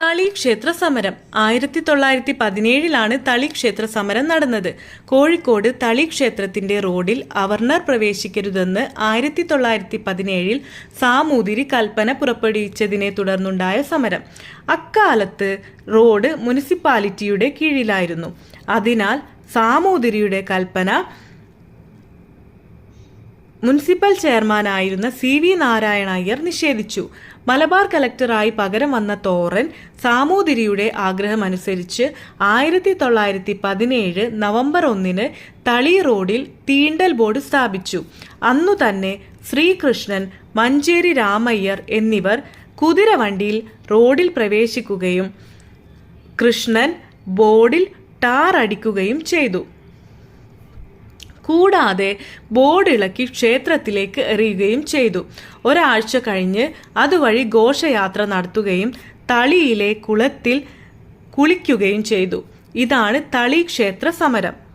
തളി ക്ഷേത്ര സമരം ആയിരത്തി തൊള്ളായിരത്തി പതിനേഴിലാണ് തളി ക്ഷേത്ര സമരം നടന്നത്. കോഴിക്കോട് തളി ക്ഷേത്രത്തിന്റെ റോഡിൽ അവർണർ പ്രവേശിക്കരുതെന്ന് ആയിരത്തി തൊള്ളായിരത്തി പതിനേഴിൽ സാമൂതിരി കൽപ്പന പുറപ്പെടുവിച്ചതിനെ തുടർന്നുണ്ടായ സമരം. അക്കാലത്ത് റോഡ് മുനിസിപ്പാലിറ്റിയുടെ കീഴിലായിരുന്നു. അതിനാൽ സാമൂതിരിയുടെ കൽപ്പന മുനിസിപ്പൽ ചെയർമാനായിരുന്ന സി വി നാരായണ അയ്യർ നിഷേധിച്ചു. മലബാർ കലക്ടറായി പകരം വന്ന തോറൻ സാമൂതിരിയുടെ ആഗ്രഹമനുസരിച്ച് ആയിരത്തി തൊള്ളായിരത്തി പതിനേഴ് നവംബർ ഒന്നിന് തളി റോഡിൽ തീണ്ടൽ ബോർഡ് സ്ഥാപിച്ചു. അന്നു തന്നെ ശ്രീകൃഷ്ണൻ മഞ്ചേരി രാമയ്യർ എന്നിവർ കുതിരവണ്ടിയിൽ റോഡിൽ പ്രവേശിക്കുകയും കൃഷ്ണൻ ബോർഡിൽ ടാർ അടിക്കുകയും ചെയ്തു. കൂടാതെ ബോർഡ് ഇളക്കി ക്ഷേത്രത്തിലേക്ക് എറിയുകയും ചെയ്തു. ഒരാഴ്ച കഴിഞ്ഞ് അതുവഴി ഘോഷയാത്ര നടത്തുകയും തളിയിലെ കുളത്തിൽ കുളിക്കുകയും ചെയ്തു. ഇതാണ് തളി ക്ഷേത്ര സമരം.